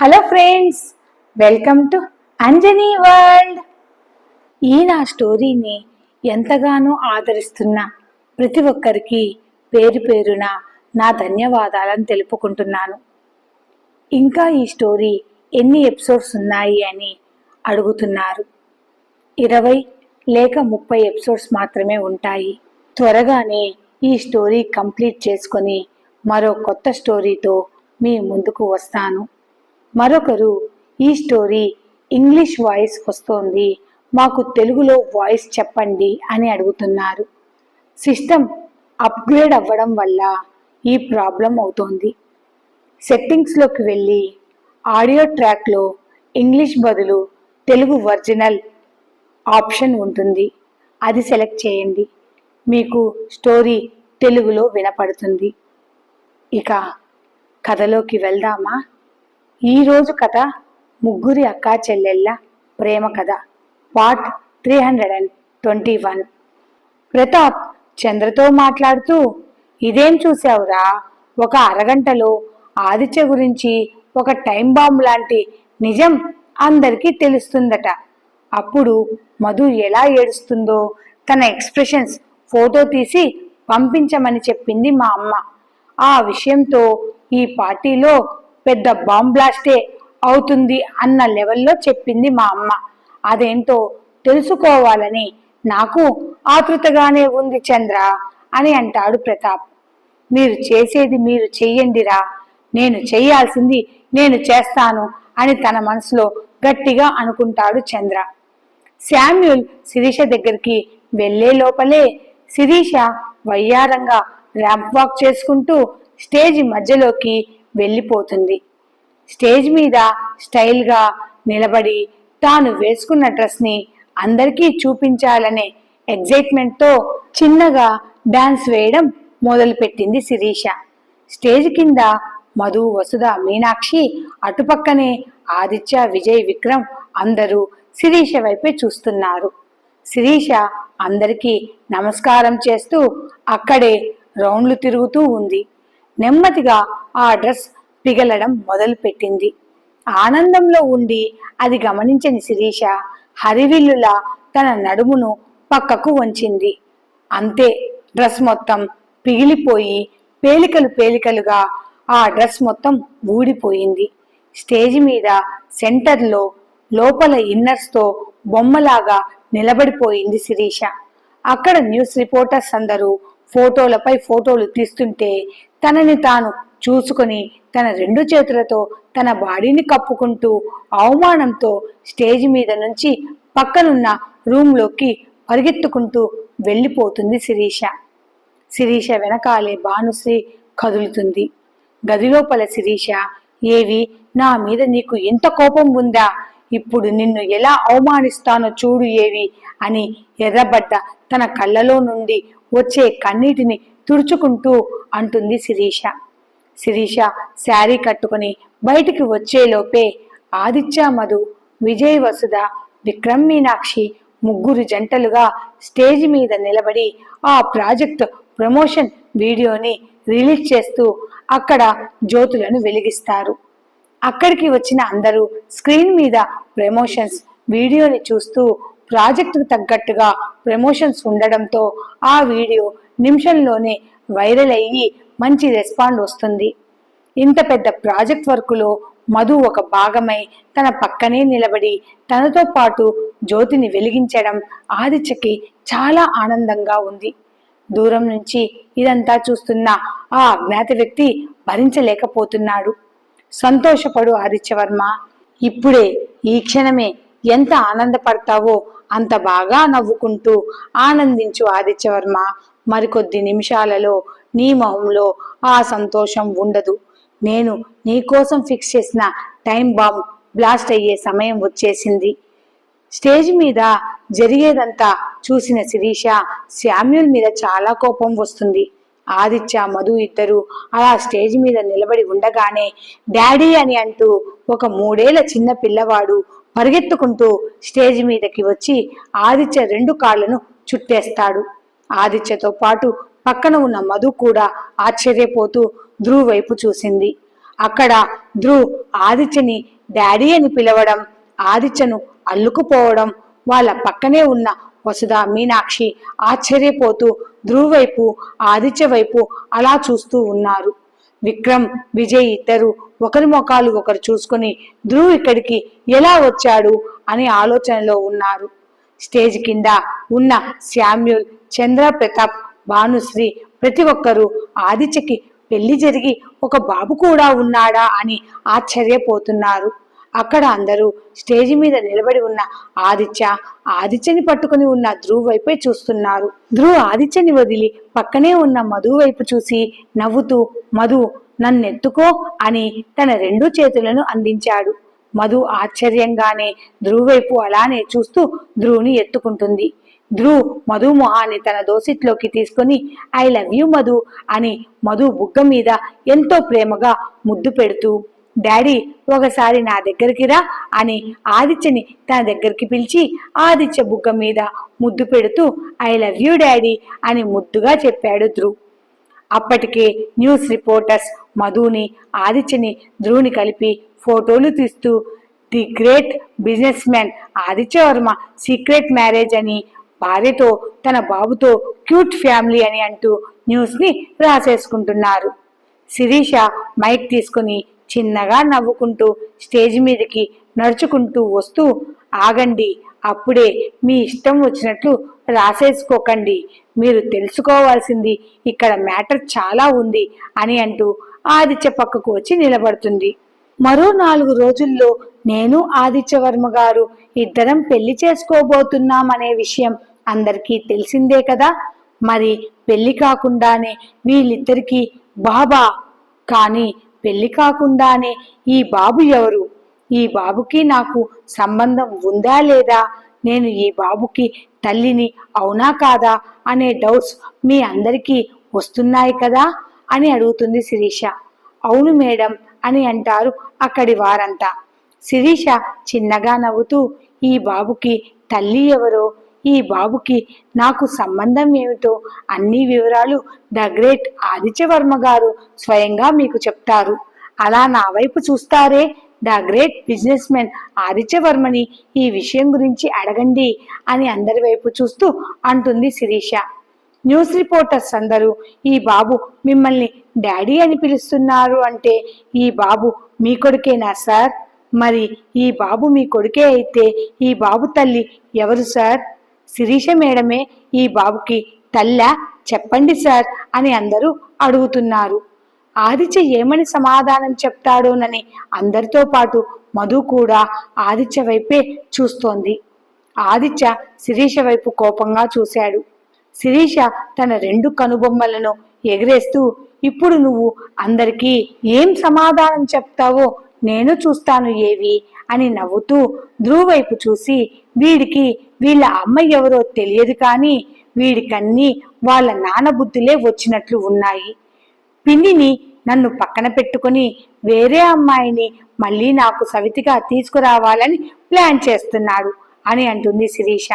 Hello friends welcome to Anjani world. ఈ నా స్టోరీని ఎంతగానో ఆదరిస్తున్న ప్రతి ఒక్కరికి పేరు పేరున నా ధన్యవాదాలను తెలుపుకుంటున్నాను. ఇంకా ఈ స్టోరీ ఎన్ని ఎపిసోడ్స్ ఉన్నాయి అని అడుగుతున్నారు. ఇరవై లేక ముప్పై ఎపిసోడ్స్ మాత్రమే ఉంటాయి. త్వరగానే ఈ స్టోరీ కంప్లీట్ చేసుకొని మరో కొత్త స్టోరీతో మీ ముందుకు వస్తాను. మరొకరు ఈ స్టోరీ ఇంగ్లీష్ వాయిస్ వస్తోంది. మాకు తెలుగులో వాయిస్ చెప్పండి అని అడుగుతున్నారు. సిస్టమ్ అప్గ్రేడ్ అవ్వడం వల్ల ఈ ప్రాబ్లం అవుతోంది. సెట్టింగ్స్లోకి వెళ్ళి ఆడియో ట్రాక్లో ఇంగ్లీష్ బదులు తెలుగు ఒరిజినల్ ఆప్షన్ ఉంటుంది. అది సెలెక్ట్ చేయండి. మీకు స్టోరీ తెలుగులో వినపడుతుంది. ఇక కథలోకి వెళ్దామా? ఈరోజు కథ ముగ్గురి అక్కా చెల్లెళ్ళ ప్రేమ కథ part three hundred and twenty one Pratap చంద్రతో మాట్లాడుతూ ఇదేం చూసావురా ఒక అరగంటలో ఆదిత్య గురించి ఒక టైం బాంబ్ లాంటి నిజం అందరికీ తెలుస్తుందట. అప్పుడు మధు ఎలా ఏడుస్తుందో తన ఎక్స్ప్రెషన్స్ ఫోటో తీసి పంపించమని చెప్పింది మా అమ్మ. ఆ విషయంతో ఈ పార్టీలో పెద్ద బాంబ్లాస్టే అవుతుంది అన్న లెవెల్లో చెప్పింది మా అమ్మ. అదేంటో తెలుసుకోవాలని నాకు ఆతృతగానే ఉంది చంద్ర అని అంటాడు ప్రతాప్. మీరు చేసేది మీరు చెయ్యండిరా. నేను చేయాల్సింది నేను చేస్తాను అని తన మనసులో గట్టిగా అనుకుంటాడు చంద్ర. శామ్యుల్ శిరీష దగ్గరికి వెళ్ళే లోపలే శిరీష వయ్యారంగా ర్యాంప్ వాక్ చేసుకుంటూ స్టేజ్ మధ్యలోకి వెళ్ళిపోతుంది. స్టేజ్ మీద స్టైల్గా నిలబడి తాను వేసుకున్న డ్రెస్ని అందరికీ చూపించాలనే ఎగ్జైట్మెంట్తో చిన్నగా డాన్స్ వేయడం మొదలుపెట్టింది శిరీష. స్టేజ్ కింద మధు వసుధ మీనాక్షి అటుపక్కనే ఆదిత్య విజయ్ విక్రమ్ అందరూ శిరీష వైపే చూస్తున్నారు. శిరీష అందరికీ నమస్కారం చేస్తూ అక్కడే రౌండ్లు తిరుగుతూ ఉంది. నెమ్మదిగా ఆ డ్రెస్ పిగలడం మొదలుపెట్టింది. ఆనందంలో ఉండి అది గమనించని శిరీష హరివిల్లులా తన నడుమును పక్కకు వంచింది. అంతే డ్రెస్ మొత్తం పిగిలిపోయి పేలికలు పేలికలుగా ఆ డ్రెస్ మొత్తం ఊడిపోయింది. స్టేజ్ మీద సెంటర్లో లోపల ఇన్నర్స్తో బొమ్మలాగా నిలబడిపోయింది శిరీష. అక్కడ న్యూస్ రిపోర్టర్స్ అందరూ ఫోటోలపై ఫోటోలు తీస్తుంటే తనని తాను చూసుకొని తన రెండు చేతులతో తన బాడీని కప్పుకుంటూ అవమానంతో స్టేజ్ మీద నుంచి పక్కనున్న రూమ్లోకి పరిగెత్తుకుంటూ వెళ్ళిపోతుంది శిరీష. శిరీష వెనకాలే భానుశ్రీ కదులుతుంది. గదిలోపల శిరీష ఏవి నా మీద నీకు ఎంత కోపం ఉందా? ఇప్పుడు నిన్ను ఎలా అవమానిస్తానో చూడు ఏవి అని ఎర్రబడ్డ తన కళ్ళలో నుండి వచ్చే కన్నీటిని తుడుచుకుంటూ అంటుంది శిరీష. శిరీష శారీ కట్టుకుని బయటికి వచ్చేలోపే ఆదిత్య మధు విజయ్ వసుధ విక్రమ్ మీనాక్షి ముగ్గురు జంటలుగా స్టేజ్ మీద నిలబడి ఆ ప్రాజెక్ట్ ప్రమోషన్ వీడియోని రిలీజ్ చేస్తూ అక్కడ జ్యోతులను వెలిగిస్తారు. అక్కడికి వచ్చిన అందరూ స్క్రీన్ మీద ప్రమోషన్స్ వీడియోని చూస్తూ ప్రాజెక్టుకు తగ్గట్టుగా ప్రమోషన్స్ ఉండడంతో ఆ వీడియో నిమిషంలోనే వైరల్ అయ్యి మంచి రెస్పాండ్ వస్తుంది. ఇంత పెద్ద ప్రాజెక్ట్ వర్కులో మధు ఒక భాగమై తన పక్కనే నిలబడి తనతో పాటు జ్యోతిని వెలిగించడం ఆదిత్యకి చాలా ఆనందంగా ఉంది. దూరం నుంచి ఇదంతా చూస్తున్న ఆ అజ్ఞాత వ్యక్తి భరించలేకపోతున్నాడు. సంతోషపడు ఆదిత్యవర్మ. ఇప్పుడే ఈ క్షణమే ఎంత ఆనందపడతావో అంత బాగా నవ్వుకుంటూ ఆనందించు ఆదిత్యవర్మ. మరికొద్ది నిమిషాలలో నీ మొహంలో ఆ సంతోషం ఉండదు. నేను నీకోసం ఫిక్స్ చేసిన టైం బాంబ్ బ్లాస్ట్ అయ్యే సమయం వచ్చేసింది. స్టేజ్ మీద జరిగేదంతా చూసిన శిరీష శామ్యుల్ మీద చాలా కోపం వస్తుంది. ఆదిత్య మధు ఇద్దరు అలా స్టేజ్ మీద నిలబడి ఉండగానే డాడీ అని అంటూ ఒక మూడేళ్ళ చిన్న పిల్లవాడు పరిగెత్తుకుంటూ స్టేజ్ మీదకి వచ్చి ఆదిత్య రెండు కాళ్ళను చుట్టేస్తాడు. ఆదిత్యతో పాటు పక్కన ఉన్న మధు కూడా ఆశ్చర్యపోతూ ధ్రువ్ వైపు చూసింది. అక్కడ ధ్రువ్ ఆదిత్యని డాడీ అని పిలవడం ఆదిత్యను అల్లుకుపోవడం వాళ్ళ పక్కనే ఉన్న వసుధ మీనాక్షి ఆశ్చర్యపోతూ ధ్రువ్ వైపు ఆదిత్య వైపు అలా చూస్తూ ఉన్నారు. విక్రమ్ విజయ్ ఇద్దరు ఒకరి ముఖాలు ఒకరు చూసుకొని ధ్రువ్ ఇక్కడికి ఎలా వచ్చాడు అనే ఆలోచనలో ఉన్నారు. స్టేజ్ కింద ఉన్న శామ్యుల్ చంద్ర ప్రతాప్ భానుశ్రీ ప్రతి ఒక్కరూ ఆదిత్యకి పెళ్ళి జరిగి ఒక బాబు కూడా ఉన్నాడా అని ఆశ్చర్యపోతున్నారు. అక్కడ అందరూ స్టేజ్ మీద నిలబడి ఉన్న ఆదిత్య ఆదిత్యని పట్టుకుని ఉన్న ధ్రువ్ వైపే చూస్తున్నారు. ధ్రువ్ ఆదిత్యని వదిలి పక్కనే ఉన్న మధు వైపు చూసి నవ్వుతూ మధు నన్నెత్తుకో అని తన రెండు చేతులను అందించాడు. మధు ఆశ్చర్యంగానే ధ్రువ్ వైపు అలానే చూస్తూ ధ్రువుని ఎత్తుకుంటుంది. ధ్రువ్ మధు మొహాన్ని తన దోసిట్లోకి తీసుకొని ఐ లవ్ యు మధు అని మధు బుగ్గ మీద ఎంతో ప్రేమగా ముద్దు పెడుతూ డాడీ ఒకసారి నా దగ్గరికి రా అని ఆదిత్యని తన దగ్గరికి పిలిచి ఆదిత్య బుగ్గ మీద ముద్దు పెడుతూ ఐ లవ్ యూ డాడీ అని ముద్దుగా చెప్పాడు ధ్రువ్. అప్పటికే న్యూస్ రిపోర్టర్స్ మధుని ఆదిత్యని ధ్రువుని కలిపి ఫోటోలు తీస్తూ the great businessman Aditya Varma secret marriage అని భార్యతో తన బాబుతో క్యూట్ ఫ్యామిలీ అని అంటూ న్యూస్ని రాసేసుకుంటున్నారు. శిరీష మైక్ తీసుకుని చిన్నగా నవ్వుకుంటూ స్టేజ్ మీదకి నడుచుకుంటూ వస్తూ ఆగండి అప్పుడే మీ ఇష్టం వచ్చినట్లు రాసేసుకోకండి. మీరు తెలుసుకోవాల్సింది ఇక్కడ మ్యాటర్ చాలా ఉంది అని అంటూ ఆదిత్య పక్కకు వచ్చి నిలబడుతుంది. మరో నాలుగు రోజుల్లో నేను ఆదిత్య వర్మ గారు ఇద్దరం పెళ్ళి చేసుకోబోతున్నాం అనే విషయం అందరికీ తెలిసిందే కదా? మరి పెళ్ళి కాకుండానే వీళ్ళిద్దరికీ బాబా. కానీ పెళ్ళి కాకుండానే ఈ బాబు ఎవరు? ఈ బాబుకి నాకు సంబంధం ఉందా లేదా? నేను ఈ బాబుకి తల్లిని అవునా కాదా? అనే డౌట్స్ మీ అందరికీ వస్తున్నాయి కదా? అని అడుగుతుంది శిరీష. అవును మేడం అని అంటారు అక్కడి వారంతా. శిరీష చిన్నగా నవ్వుతూ ఈ బాబుకి తల్లి ఎవరో? ఈ బాబుకి నాకు సంబంధం ఏమిటో? అన్ని వివరాలు ద గ్రేట్ ఆదిత్యవర్మ గారు స్వయంగా మీకు చెప్తారు. అలా నా వైపు చూస్తారే? ద గ్రేట్ బిజినెస్ మెన్ ఆదిత్యవర్మని ఈ విషయం గురించి అడగండి అని అందరి వైపు చూస్తూ అంటుంది శిరీష. న్యూస్ రిపోర్టర్స్ అందరూ ఈ బాబు మిమ్మల్ని డాడీ అని పిలుస్తున్నారు అంటే ఈ బాబు మీ కొడుకేనా సార్? మరి ఈ బాబు మీ కొడుకే అయితే ఈ బాబు తల్లి ఎవరు సార్? శిరీష మేడమే ఈ బాబుకి తల్లా? చెప్పండి సార్ అని అందరూ అడుగుతున్నారు. ఆదిత్య ఏమని సమాధానం చెప్తాడోనని అందరితో పాటు మధు కూడా ఆదిత్య వైపే చూస్తోంది. ఆదిత్య శిరీష వైపు కోపంగా చూశాడు. శిరీష తన రెండు కనుబొమ్మలను ఎగరేస్తూ ఇప్పుడు నువ్వు అందరికీ ఏం సమాధానం చెప్తావో నేను చూస్తాను ఏవి? అని నవ్వుతూ ధ్రువ్ వైపు చూసి వీడికి వీళ్ళ అమ్మ ఎవరో తెలియదు కానీ వీడికన్నీ వాళ్ళ నాన్న బుద్ధులే వచ్చినట్లు ఉన్నాయి. పిన్నిని నన్ను పక్కన పెట్టుకొని వేరే అమ్మాయిని మళ్ళీ నాకు సవితిగా తీసుకురావాలని ప్లాన్ చేస్తున్నాడు అని అంటుంది శిరీష.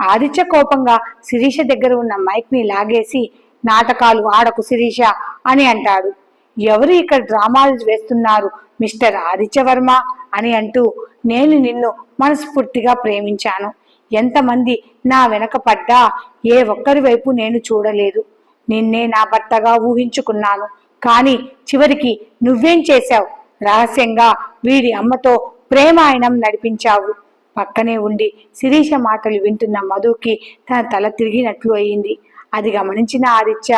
ఆదిత్య కోపంగా శిరీష దగ్గర ఉన్న మైక్ని లాగేసి నాటకాలు ఆడకు శిరీష అని అంటాడు. ఎవరు ఇక్కడ డ్రామాలు వేస్తున్నారు మిస్టర్ ఆదిత్యవర్మ అని అంటూ నేను నిన్ను మనస్ఫూర్తిగా ప్రేమించాను. ఎంతమంది నా వెనక పడ్డా ఏ ఒక్కరి వైపు నేను చూడలేదు. నిన్నే నా భర్తగా ఊహించుకున్నాను. కానీ చివరికి నువ్వేం చేశావు? రహస్యంగా వీడి అమ్మతో ప్రేమాయణం నడిపించావు. పక్కనే ఉండి శిరీష మాటలు వింటున్న మధుకి తన తల తిరిగినట్లు అయింది. అది గమనించిన ఆదిత్య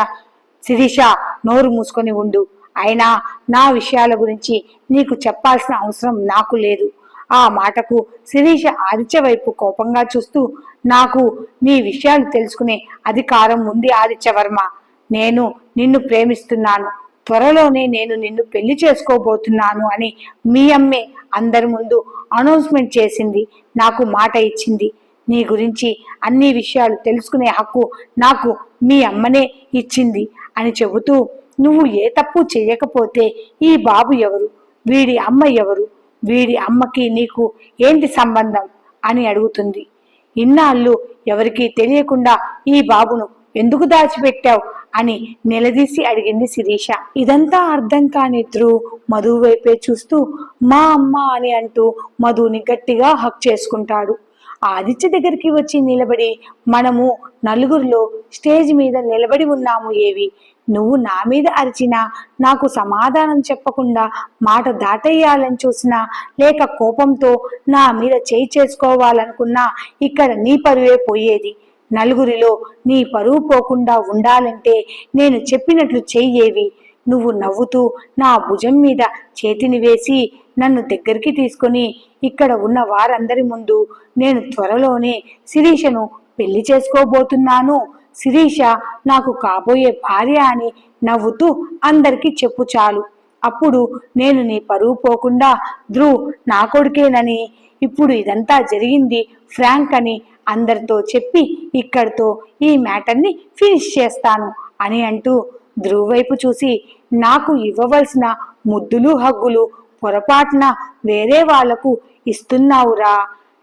శిరీష నోరు మూసుకొని ఉండు. అయినా నా విషయాల గురించి నీకు చెప్పాల్సిన అవసరం నాకు లేదు. ఆ మాటకు శిరీష ఆదిత్య వైపు కోపంగా చూస్తూ నాకు నీ విషయాలు తెలుసుకునే అధికారం ఉంది ఆదిత్యవర్మ నేను నిన్ను ప్రేమిస్తున్నాను. త్వరలోనే నేను నిన్ను పెళ్ళి చేసుకోబోతున్నాను అని మీ అమ్మే అందరి ముందు అనౌన్స్మెంట్ చేసింది. నాకు మాట ఇచ్చింది. నీ గురించి అన్ని విషయాలు తెలుసుకునే హక్కు నాకు మీ అమ్మనే ఇచ్చింది అని చెబుతూ నువ్వు ఏ తప్పు చేయకపోతే ఈ బాబు ఎవరు? వీడి అమ్మ ఎవరు? వీడి అమ్మకి నీకు ఏంటి సంబంధం? అని అడుగుతుంది. ఇన్నాళ్ళు ఎవరికీ తెలియకుండా ఈ బాబును ఎందుకు దాచిపెట్టావు? అని నిలదీసి అడిగింది శిరీష. ఇదంతా అర్థం కాని ధ్రువ్ మధు వైపే చూస్తూ మా అమ్మ అని అంటూ మధుని గట్టిగా హక్ చేసుకుంటాడు. ఆదిత్య దగ్గరికి వచ్చి నిలబడి మనము నలుగురిలో స్టేజ్ మీద నిలబడి ఉన్నాము ఏవి? నువ్వు నా మీద అరిచినా నాకు సమాధానం చెప్పకుండా మాట దాటేయాలని చూసినా లేక కోపంతో నా మీద చేయి చేసుకోవాలనుకున్నా ఇక్కడ నీ పరువే పోయేది. నలుగురిలో నీ పరువు పోకుండా ఉండాలంటే నేను చెప్పినట్లు చెయ్యేవి. నువ్వు నవ్వుతూ నా భుజం మీద చేతిని వేసి నన్ను దగ్గరికి తీసుకొని ఇక్కడ ఉన్న వారందరి ముందు నేను త్వరలోనే శిరీషను పెళ్ళి చేసుకోబోతున్నాను. శిరీష నాకు కాబోయే భార్య అని నవ్వుతూ అందరికీ చెప్పు చాలు. అప్పుడు నేను నీ పరువు పోకుండా ధ్రువ్ నా కొడుకేనని ఇప్పుడు ఇదంతా జరిగింది ఫ్రాంక్ అని అందరితో చెప్పి ఇక్కడితో ఈ మ్యాటర్ని ఫినిష్ చేస్తాను అని అంటూ ధ్రువ్ వైపు చూసి నాకు ఇవ్వవలసిన ముద్దులు హగ్గులు పొరపాటున వేరే వాళ్ళకు ఇస్తున్నావురా.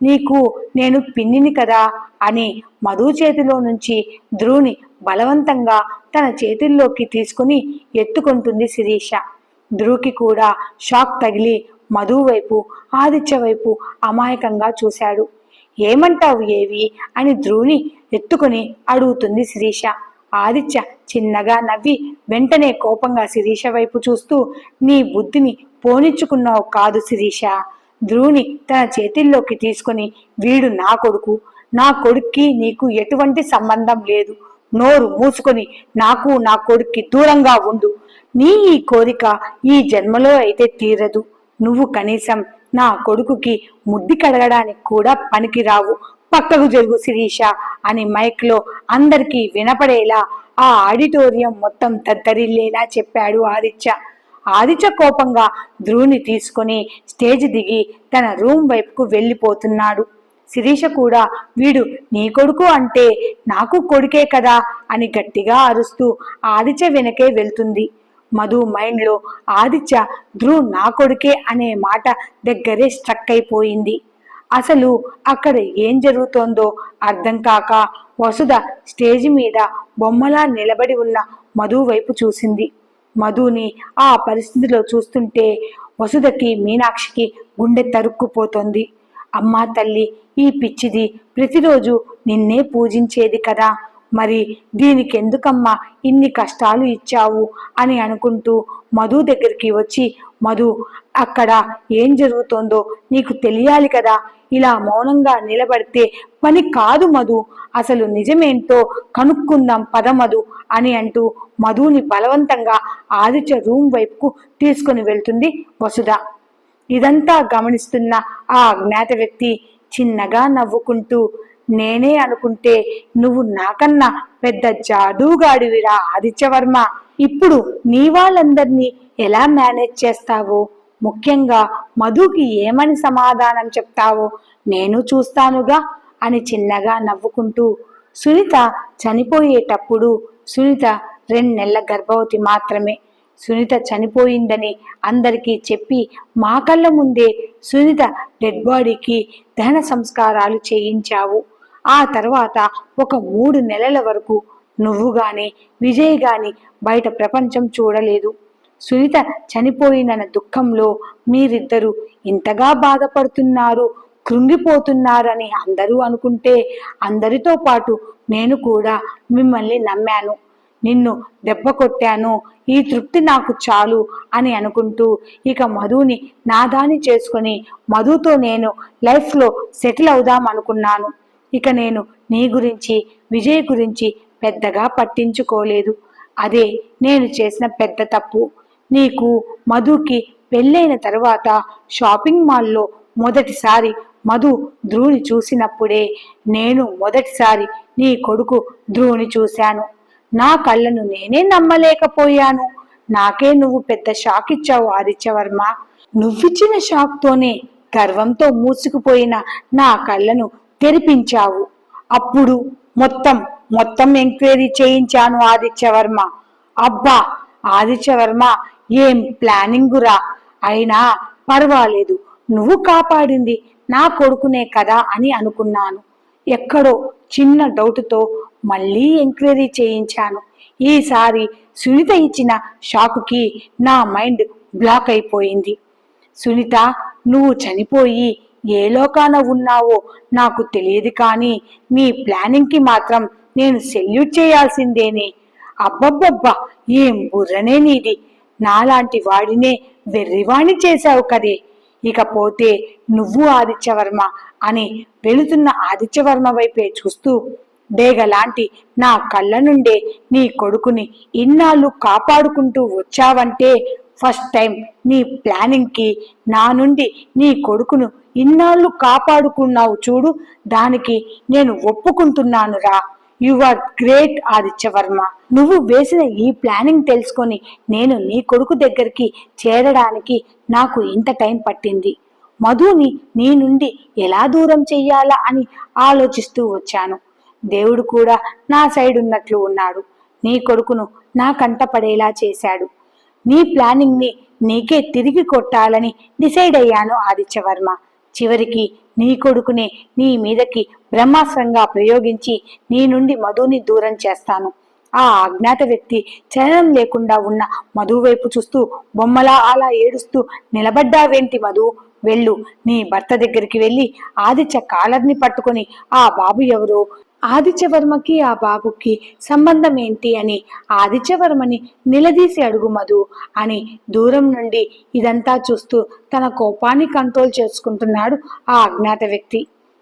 నీకు నేను పిన్నిని కదా అని మధు చేతిలో నుంచి ధ్రువుని బలవంతంగా తన చేతుల్లోకి తీసుకుని ఎత్తుకుంటుంది శిరీష. ధ్రువుకి కూడా షాక్ తగిలి మధు వైపు ఆదిత్య వైపు అమాయకంగా చూశాడు. ఏమంటావు ఏవి? అని ధ్రువుని ఎత్తుకుని అడుగుతుంది శిరీష. ఆదిత్య చిన్నగా నవ్వి వెంటనే కోపంగా శిరీష వైపు చూస్తూ నీ బుద్ధిని పోనిచ్చుకున్నావు కాదు శిరీష. ధ్రువుని తన చేతిల్లోకి తీసుకుని వీడు నా కొడుకు. నా కొడుక్కి నీకు ఎటువంటి సంబంధం లేదు. నోరు మూసుకొని నాకు నా కొడుక్కి దూరంగా ఉండు. నీ ఈ కోరిక ఈ జన్మలో అయితే తీరదు. నువ్వు కనీసం నా కొడుకుకి ముద్ది కడగడానికి కూడా పనికిరావు. పక్కకు జరుగు శిరీష అని మైక్లో అందరికీ వినపడేలా ఆ ఆడిటోరియం మొత్తం దద్దరిల్లేలా చెప్పాడు ఆదిత్య. ఆదిత్య కోపంగా ధ్రువుని తీసుకుని స్టేజ్ దిగి తన రూమ్ వైపుకు వెళ్ళిపోతున్నాడు. శిరీష కూడా వీడు నీ కొడుకు అంటే నాకు కొడుకే కదా అని గట్టిగా అరుస్తూ ఆదిత్య వెనకే వెళ్తుంది. మధు మైండ్లో ఆదిత్య ధ్రువ్ నా కొడుకే అనే మాట దగ్గరే స్ట్రక్ అయిపోయింది. అసలు అక్కడ ఏం జరుగుతోందో అర్థం కాక వసుధ స్టేజ్ మీద బొమ్మలా నిలబడి ఉన్న మధు వైపు చూసింది. మధుని ఆ పరిస్థితిలో చూస్తుంటే వసుధకి మీనాక్షికి గుండె తరుక్కుపోతోంది. అమ్మా తల్లి ఈ పిచ్చిది ప్రతిరోజు నిన్నే పూజించేది కదా మరి దీనికెందుకమ్మా ఇన్ని కష్టాలు ఇచ్చావు అని అనుకుంటూ మధు దగ్గరికి వచ్చి మధు అక్కడ ఏం జరుగుతోందో నీకు తెలియాలి కదా? ఇలా మౌనంగా నిలబడితే పని కాదు మధు. అసలు నిజమేంటో కనుక్కుందాం పద మధు అని అంటూ మధుని బలవంతంగా ఆదిత్య రూమ్ వైపుకు తీసుకుని వెళ్తుంది వసుధ. ఇదంతా గమనిస్తున్న ఆ అజ్ఞాత వ్యక్తి చిన్నగా నవ్వుకుంటూ నేనే అనుకుంటే నువ్వు నాకన్నా పెద్ద జాదూగాడివిరా ఆదిత్యవర్మ. ఇప్పుడు నీ వాళ్ళందరినీ ఎలా మేనేజ్ చేస్తావో? ముఖ్యంగా మధుకి ఏమని సమాధానం చెప్తావో? నేను చూస్తానుగా అని చిన్నగా నవ్వుకుంటూ సునీత చనిపోయేటప్పుడు సునీత రెండు నెలల గర్భవతి మాత్రమే. సునీత చనిపోయిందని అందరికీ చెప్పి మా కళ్ళ ముందే సునీత డెడ్ బాడీకి దహన సంస్కారాలు చేయించావు. ఆ తర్వాత ఒక మూడు నెలల వరకు నువ్వు గాని విజయ్ గాని బయట ప్రపంచం చూడలేదు. సునీత చనిపోయినన్న దుఃఖంలో మీరిద్దరూ ఇంతగా బాధపడుతున్నారు కృంగిపోతున్నారని అందరూ అనుకుంటే అందరితో పాటు నేను కూడా మిమ్మల్ని నమ్మాను. నిన్ను దెబ్బ కొట్టాను ఈ తృప్తి నాకు చాలు అని అనుకుంటూ ఇక మధుని నాదాని చేసుకొని మధుతో నేను లైఫ్లో సెటిల్ అవుదాం అనుకున్నాను. ఇక నేను నీ గురించి విజయ్ గురించి పెద్దగా పట్టించుకోలేదు. అదే నేను చేసిన పెద్ద తప్పు. నీకు మధుకి పెళ్ళైన తర్వాత షాపింగ్ మాల్లో మొదటిసారి మధు ధ్రువుని చూసినప్పుడే నేను మొదటిసారి నీ కొడుకు ధ్రువుని చూశాను. నా కళ్ళను నేనే నమ్మలేకపోయాను. నాకే నువ్వు పెద్ద షాక్ ఇచ్చావు ఆదిత్యవర్మ. నువ్విచ్చిన షాక్తోనే గర్వంతో మూసుకుపోయిన నా కళ్ళను తెరిపించావు. అప్పుడు మొత్తం మొత్తం ఎంక్వైరీ చేయించాను ఆదిత్యవర్మ. అబ్బా ఆదిత్యవర్మ ఏం ప్లానింగురా? అయినా పర్వాలేదు నువ్వు కాపాడింది నా కొడుకునే కదా అని అనుకున్నాను. ఎక్కడో చిన్న డౌట్తో మళ్ళీ ఎంక్వైరీ చేయించాను. ఈసారి సునీత ఇచ్చిన షాకుకి నా మైండ్ బ్లాక్ అయిపోయింది. సునీత నువ్వు చనిపోయి ఏ లోకాన ఉన్నావో నాకు తెలియదు కానీ మీ ప్లానింగ్కి మాత్రం నేను సెల్యూట్ చేయాల్సిందేనే. అబ్బబ్బబ్బా ఏం బుర్రనే నీది. నాలాంటి వాడినే వెర్రివాణి చేశావు కదే. ఇకపోతే నువ్వు ఆదిత్యవర్మ అని వెళుతున్న ఆదిత్యవర్మ వైపే చూస్తూ డేగలాంటి నా కళ్ళ నుండే నీ కొడుకుని ఇన్నాళ్ళు కాపాడుకుంటూ వచ్చావంటే ఫస్ట్ టైం నీ ప్లానింగ్కి నా నుండి నీ కొడుకును ఇన్నాళ్ళు కాపాడుకున్నావు చూడు దానికి నేను ఒప్పుకుంటున్నాను రా యు ఆర్ గ్రేట్ ఆదిత్యవర్మ. నువ్వు వేసిన ఈ ప్లానింగ్ తెలుసుకొని నేను నీ కొడుకు దగ్గరికి చేరడానికి నాకు ఇంత టైం పట్టింది. మధుని నీ నుండి ఎలా దూరం చెయ్యాలా అని ఆలోచిస్తూ వచ్చాను. దేవుడు కూడా నా సైడ్ ఉన్నట్లు ఉన్నాడు. నీ కొడుకును నా కంట పడేలా చేశాడు. నీ ప్లానింగ్ని నీకే తిరిగి కొట్టాలని డిసైడ్ అయ్యాను ఆదిత్యవర్మ. చివరికి నీ కొడుకునే నీ మీదకి బ్రహ్మాస్త్రంగా ప్రయోగించి నీ నుండి మధుని దూరం చేస్తాను. ఆ అజ్ఞాత వ్యక్తి చలనం లేకుండా ఉన్న మధు వైపు చూస్తూ బొమ్మలా అలా ఏడుస్తూ నిలబడ్డావేంటి మధు? వెళ్ళు నీ భర్త దగ్గరికి వెళ్ళి ఆదిత్య కాలర్ని పట్టుకొని ఆ బాబు ఎవరో? ఆదిత్యవర్మకి ఆ బాబుకి సంబంధం ఏంటి అని ఆదిత్యవర్మని నిలదీసి అడుగు మధు అని దూరం నుండి ఇదంతా చూస్తూ తన కోపాన్ని కంట్రోల్ చేసుకుంటున్నాడు ఆ అజ్ఞాత వ్యక్తి.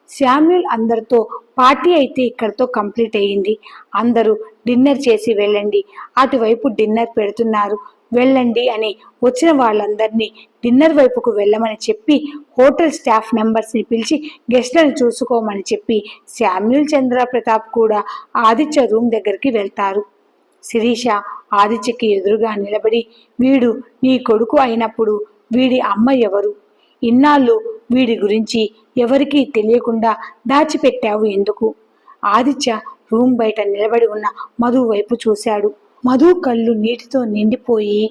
శామ్యుల్ అందరితో పార్టీ అయితే ఇక్కడితో కంప్లీట్ అయ్యింది. అందరూ డిన్నర్ చేసి వెళ్ళండి. అటువైపు డిన్నర్ పెడుతున్నారు. వెళ్ళండి అని వచ్చిన వాళ్ళందరినీ డిన్నర్ వైపుకు వెళ్ళమని చెప్పి హోటల్ స్టాఫ్ మెంబర్స్ని పిలిచి గెస్ట్లను చూసుకోమని చెప్పి శామ్యుల్ చంద్ర ప్రతాప్ కూడా ఆదిత్య రూమ్ దగ్గరికి వెళ్తారు. శిరీష ఆదిత్యకి ఎదురుగా నిలబడి వీడు నీ కొడుకు అయినప్పుడు వీడి అమ్మ ఎవరు? ఇన్నాళ్ళు వీడి గురించి ఎవరికీ తెలియకుండా దాచిపెట్టావు ఎందుకు? ఆదిత్య రూమ్ బయట నిలబడి ఉన్న మధు వైపు చూశాడు. మధు కళ్ళు నీటితో నిండిపోయి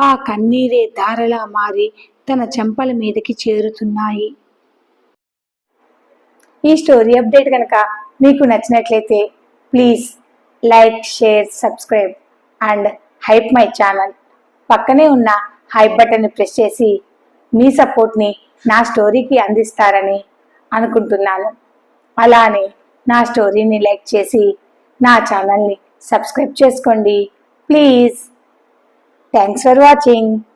ఆ కన్నీరే దారలా మారి తన చెంపల మీదకి చేరుతున్నాయి. ఈ స్టోరీ అప్డేట్ కనుక మీకు నచ్చినట్లయితే please like share subscribe and hype my channel. పక్కనే ఉన్న హైప్ బటన్ని ప్రెస్ చేసి మీ సపోర్ట్ని నా స్టోరీకి అందిస్తారని అనుకుంటున్నాను. అలానే నా స్టోరీని లైక్ చేసి నా ఛానల్ని సబ్స్క్రైబ్ చేసుకోండి. please. Thanks for watching.